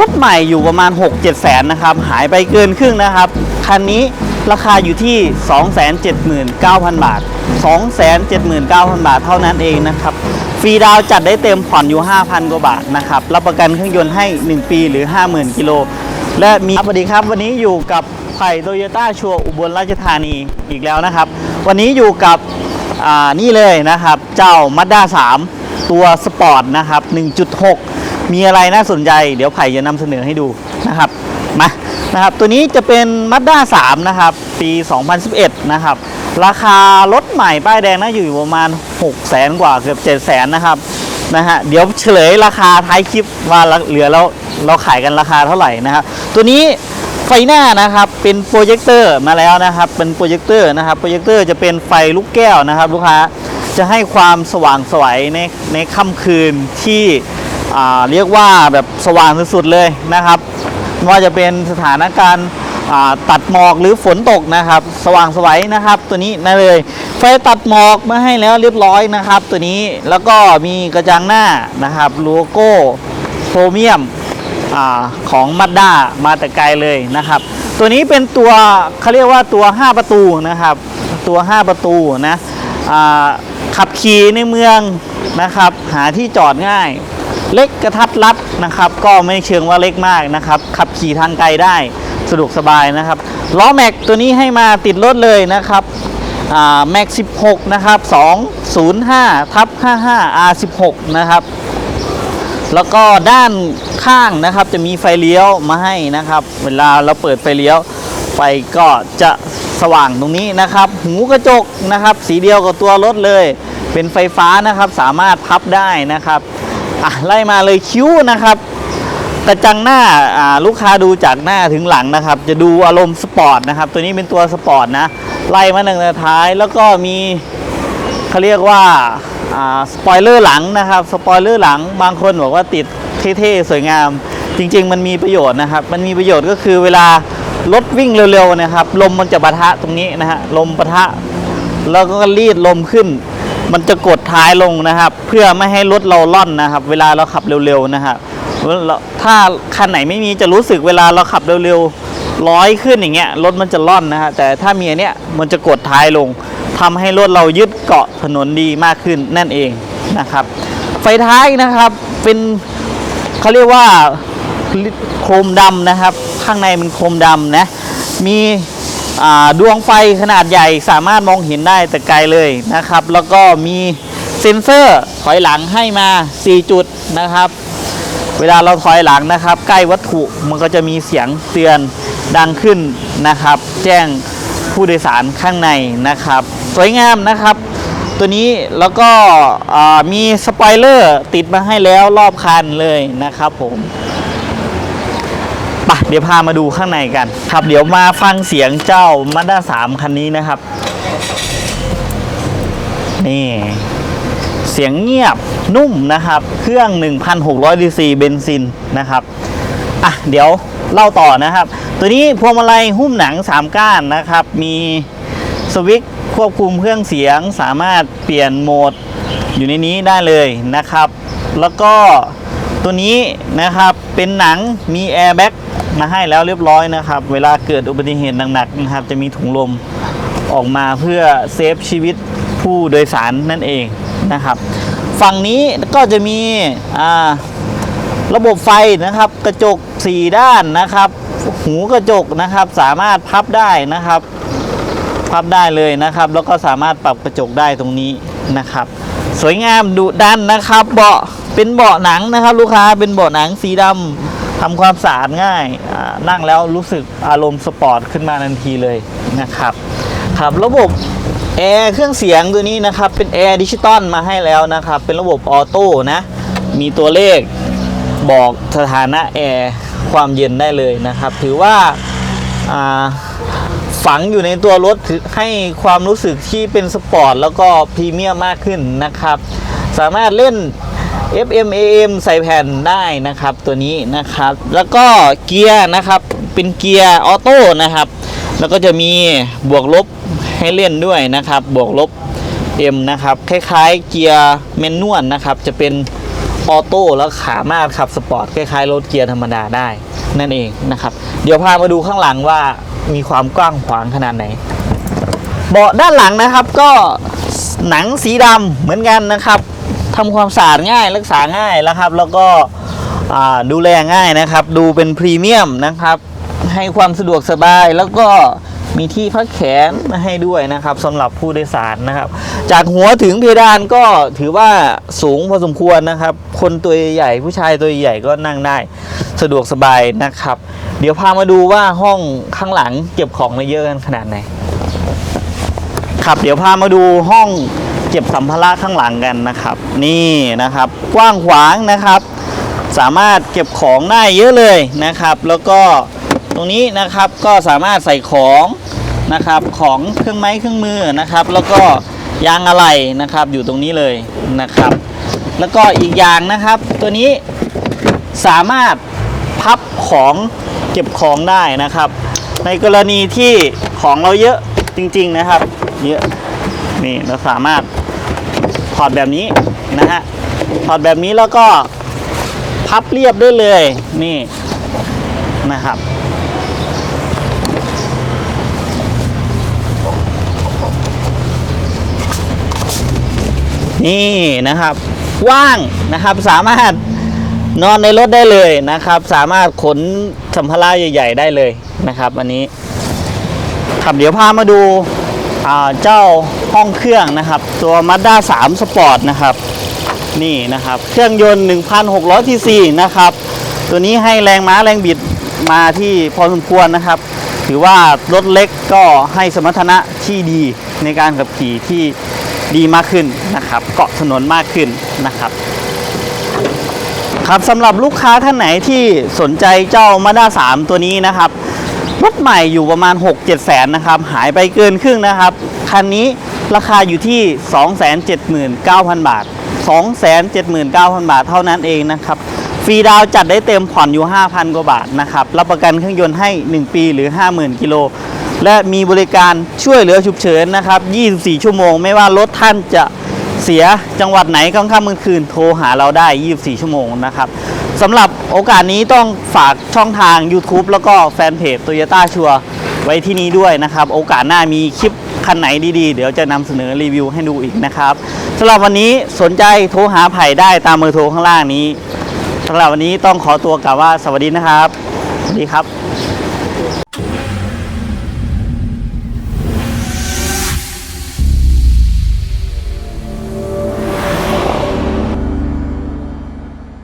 รถใหม่อยู่ประมาณ 6 7แสนนะครับ หายไปเกินครึ่งนะครับ คันนี้ราคาอยู่ที่ 279,000 บาท 279,000 บาทเท่านั้นเองนะครับ ฟรีดาวจัดได้เต็มผ่อนอยู่ 5,000 กว่าบาทนะครับ รับประกันเครื่องยนต์ให้ 1 ปีหรือ 50,000 กิโล และมีสวัสดีครับ วันนี้อยู่กับไผ่โตโยต้าชัวอุบลราชธานีอีกแล้วนะครับ วันนี้อยู่กับอ่านี่เลยนะครับ เจ้า Mazda 3ตัวสปอร์ตนะครับ 1.6 มีอะไรน่าสนใจ เดี๋ยวไผ่จะนำเสนอให้ดูนะครับมานะครับ ตัวนี้จะเป็น Mazda 3 นะครับ ปี 2011 นะครับ ราคารถใหม่ป้ายแดงน่าอยู่ประมาณ 6 0แสนกว่าเกือบ 7 0 0แสนนะครับนะฮะเดี๋ยวเฉลยราคาท้ายคลิปว่าเหลือแล้วเราขายกันราคาเท่าไหร่นะครับ ตัวนี้ไฟหน้านะครับเป็นโปรเจคเตอร์มาแล้วนะครับ เป็นโปรเจคเตอร์นะครับโปรเจคเตอร์จะเป็นไฟลูกแก้วนะครับ ลูกค้าจะให้ความสว่างสวยในในค่ำคืนที่ เรียกว่าแบบสว่างสุดๆเลยนะครับไม่ว่าจะเป็นสถานการณ์ตัดหมอกหรือฝนตกนะครับ สว่างสวยนะครับ ตัวนี้นั่นเลย ไฟตัดหมอกมาให้แล้วเรียบร้อยนะครับ ตัวนี้แล้วก็มีกระจังหน้านะครับโลโก้โครเมียมอของมัดด้ามาแต่ไกลเลยนะครับ ตัวนี้เป็นตัวเขาเรียกว่าตัว 5 ประตูนะครับ ตัว 5 ประตูนะขับขี่ในเมืองนะครับ หาที่จอดง่าย เล็กกระทัดรัดนะครับ ก็ไม่เชิงว่าเล็กมากนะครับ ขับขี่ทางไกลได้สะดวกสบายนะครับล้อแม็กตัวนี้ให้มาติดรถเลยนะครับแม็ก 16 นะครับ 205ทับ55 R16 นะครับ แล้วก็ด้านข้างนะครับจะมีไฟเลี้ยวมาให้นะครับ เวลาเราเปิดไฟเลี้ยว ไฟก็จะสว่างตรงนี้นะครับ หูกระจกนะครับ สีเดียวกับตัวรถเลย เป็นไฟฟ้านะครับ สามารถพับได้นะครับ ไล่มาเลยคิ้วนะครับกระจังหน้าลูกค้าดูจากหน้าถึงหลังนะครับ จะดูอารมณ์สปอร์ตนะครับ ตัวนี้เป็นตัวสปอร์ตนะ ไล่มาหนึ่งแต่ท้ายแล้วก็มีเขาเรียกว่าสปอยเลอร์หลังนะครับสปอยเลอร์หลังบางคนบอกว่าติดเท่ๆสวยงาม จริง ๆ มันมีประโยชน์นะครับ มันมีประโยชน์ก็คือเวลารถวิ่งเร็วๆนะครับ ลมมันจะปะทะตรงนี้นะฮะลมปะทะ แล้วก็รีดลมขึ้น มันจะกดท้ายลงนะครับ เพื่อไม่ให้รถเราล่อนนะครับ เวลาเราขับเร็วๆนะครับถ้าคันไหนไม่มีจะรู้สึกเวลาเราขับเร็วๆร้อยขึ้นอย่างเงี้ยรถมันจะล่อนนะฮะแต่ถ้ามีอันเนี้ยมันจะกดท้ายลงทำให้รถเรายึดเกาะถนนดีมากขึ้นนั่นเองนะครับ ไฟท้ายนะครับเป็นเขาเรียกว่าโครมดำนะครับ ข้างในมันโครมดำนะมี ดวงไฟขนาดใหญ่สามารถมองเห็นได้แต่ไกลเลยนะครับ แล้วก็มีเซ็นเซอร์ถอยหลังให้มา 4 จุดนะครับ เวลาเราถอยหลังนะครับ ใกล้วัตถุมันก็จะมีเสียงเตือนดังขึ้นนะครับ แจ้งผู้โดยสารข้างในนะครับ สวยงามนะครับ ตัวนี้แล้วก็มีสปอยเลอร์ติดมาให้แล้วรอบคันเลยนะครับผม ปะเดี๋ยวพามาดูข้างในกัน ครับ เดี๋ยวมาฟังเสียงเจ้ามาด้า3คันนี้นะครับ นี่ เสียงเงียบนุ่มนะครับ เครื่อง 1,600ดีซีเบนซินนะครับ อะ เดี๋ยวเล่าต่อนะครับ ตัวนี้พวงมาลัยหุ้มหนัง 3 ก้านนะครับ มีสวิตช์ควบคุมเครื่องเสียงสามารถเปลี่ยนโหมดอยู่ในนี้ได้เลยนะครับ แล้วก็ ตัวนี้นะครับเป็นหนังมีแอร์แบ็กมาให้แล้วเรียบร้อยนะครับ เวลาเกิดอุบัติเหตุหนักๆนะครับ จะมีถุงลมออกมาเพื่อเซฟชีวิตผู้โดยสารนั่นเองนะครับ ฝั่งนี้ก็จะมีระบบไฟนะครับ กระจก 4 ด้านนะครับ หูกระจกนะครับสามารถพับได้นะครับ พับได้เลยนะครับ แล้วก็สามารถปรับกระจกได้ตรงนี้นะครับ สวยงามดุดันนะครับ เบาะเป็นเบาะหนังนะครับ ลูกค้าเป็นเบาะหนังสีดำทำความสะอาดง่ายนั่งแล้วรู้สึกอารมณ์สปอร์ตขึ้นมาทันทีเลยนะครับครับระบบแอร์เครื่องเสียงตัวนี้นะครับ เป็นแอร์ดิจิตอลมาให้แล้วนะครับ เป็นระบบออโต้นะ มีตัวเลขบอกสถานะแอร์ความเย็นได้เลยนะครับ ถือว่า ฝังอยู่ในตัวรถให้ความรู้สึกที่เป็นสปอร์ตแล้วก็พรีเมียมมากขึ้นนะครับ สามารถเล่น FM AM ใส่แผ่นได้นะครับตัวนี้นะครับ แล้วก็เกียร์นะครับเป็นเกียร์ออโต้นะครับ แล้วก็จะมีบวกลบให้เล่นด้วยนะครับ บวกลบ M นะครับ คล้ายๆเกียร์แมนนวลนะครับ จะเป็น ออโต้แล้วสามารถขับสปอร์ตคล้ายๆรถเกียร์ธรรมดาได้นั่นเองนะครับ เดี๋ยวพามาดูข้างหลังว่ามีความกว้างขวางขนาดไหน เบาะด้านหลังนะครับก็หนังสีดำเหมือนกันนะครับทำความสะอาดง่ายรักษาง่ายแล้วครับ แล้วก็ดูแลง่ายนะครับ ดูเป็นพรีเมียมนะครับ ให้ความสะดวกสบายแล้วก็ มีที่พักแขนมาให้ด้วยนะครับสำหรับผู้โดยสารนะครับ จากหัวถึงเพดานก็ถือว่าสูงพอสมควรนะครับ คนตัวใหญ่ผู้ชายตัวใหญ่ก็นั่งได้สะดวกสบายนะครับ เดี๋ยวพามาดูว่าห้องข้างหลังเก็บของมาเยอะกันขนาดไหนครับเดี๋ยวพามาดูห้องเก็บสัมภาระข้างหลังกันนะครับ นี่นะครับ กว้างขวางนะครับ สามารถเก็บของได้เยอะเลยนะครับ แล้วก็ตรงนี้นะครับก็สามารถใส่ของ นะครับของเครื่องไม้เครื่องมือนะครับ แล้วก็ยางอะไหล่นะครับอยู่ตรงนี้เลยนะครับ แล้วก็อีกอย่างนะครับ ตัวนี้สามารถพับของเก็บของได้นะครับ ในกรณีที่ของเราเยอะจริง ๆนะครับ เยอะนี่เราสามารถถอดแบบนี้นะฮะถอดแบบนี้แล้วก็พับเรียบได้เลยนี่นะครับ นี่นะครับว่างนะครับสามารถนอนในรถได้เลยนะครับ สามารถขนสัมภาระใหญ่ ๆ ได้เลยนะครับอันนี้ครับเดี๋ยวพามาดูเจ้าห้องเครื่องนะครับ ตัว Mazda 3 Sport นะครับนี่นะครับ เครื่องยนต์1,600ทีซีนะครับ ตัวนี้ให้แรงม้าแรงบิดมาที่พอสมควรนะครับ ถือว่ารถเล็กก็ให้สมรรถนะที่ดีในการขับขี่ที่ ดีมากขึ้นนะครับ เกาะถนนมากขึ้นนะครับ ครับสำหรับลูกค้าท่านไหนที่สนใจเจ้า Mazda 3ตัวนี้นะครับรถใหม่อยู่ประมาณ 6 7แสนนะครับ หายไปเกินครึ่งนะครับ คันนี้ราคาอยู่ที่ 279,000 บาท 279,000 บาทเท่านั้นเองนะครับ ฟรีดาวจัดได้เต็มผ่อนอยู่ 5,000 กว่าบาทนะครับ รับประกันเครื่องยนต์ให้ 1 ปีหรือ 50,000 กิโล และมีบริการช่วยเหลือฉุกเฉินนะครับ 24 ชั่วโมง ไม่ว่ารถท่านจะเสียจังหวัดไหนกลางค่ำกลางคืนโทรหาเราได้ 24 ชั่วโมงนะครับสำหรับโอกาสนี้ต้องฝากช่องทาง YouTube แล้วก็แฟนเพจ Toyota ชัวไว้ที่นี้ด้วยนะครับ โอกาสหน้ามีคลิปคันไหนดีๆ เดี๋ยวจะนำเสนอรีวิวให้ดูอีกนะครับสำหรับวันนี้สนใจโทรหาไผ่ได้ตามเบอร์โทรข้างล่างนี้สำหรับวันนี้ต้องขอตัวกล่าวว่าสวัสดีนะครับ สวัสดีครับ